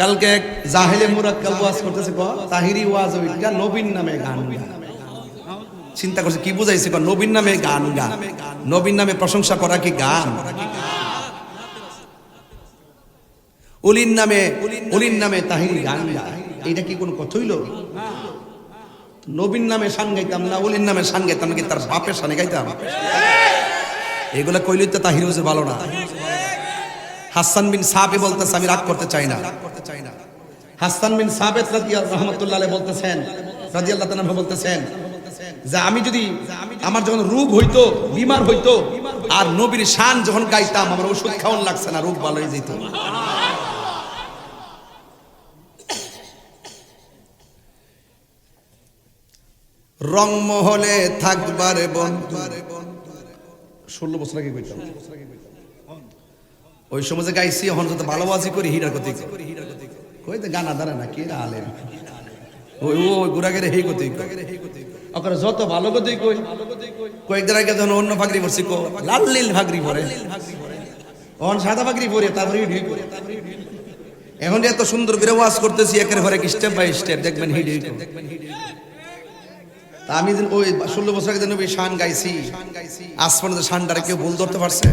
কালকে এক জাহেলে মুরাক্কাল ওয়াজ করতেছে তাহিরি ওয়াজ ওইটা নবীন নামে গান চিন্তা করছে, কি বুঝাইছে, ক? নবীন নামে গান গা। নবীন নামে প্রশংসা করা কি গান? উলিন নামে উলিন নামে তাহিরি গান গা। এইটা কি কোন কথা হইল? নবীন নামে শান গাইতাম না, উলিন নামে শান গাইতাম কি তার বাপের শানে গাইতাম? এগুলা কইলই তো তাহির হচ্ছে ভালো না। হাসান বিন সাহাবে বলতেছে, আমি রাগ করতে চাই না। হাসান বিন সাহাবে রহমতুল্লাহ বলতেছেন, রাদিয়াল্লাহু তাআলা বলতেছেন যে আমি যদি আমার যখন রোগ হইতো, বিমার হইতো, আর নবীর শান যখন গাইতাম, আমার ওষুধ খাওয়ান লাগছে না রোগ ভালো হয়ে যেত। রংমহলে থাকবারে বন্ধু। ষোলো বছর আগে কইতাম। ওই সময় যে গাইছি, এখন যত ভালোবাসি করি হীরার গতি কই তো গানা দাঁড়া না, কে আলেম? ওই, ও, ওই গুড়াগেরে হেই গতি ওখানে যত ভালো গতি কই, কয়েকদিন আগে যখন অন্য ফাগরি পড়ছি, কো, লাল লীল ফাগরি পরে অন সাদা ফাগরি পরে তারপরে হিট করে এখন এত সুন্দর করে ওয়াজ করতেছি, একের ঘরে স্টেপ বাই স্টেপ দেখবেন হিট হিট তা আমি ওই ষোলো বছর আগে যেন ওই শান গাইছি পর্যন্ত শানটারে কেউ ভুল ধরতে পারছে?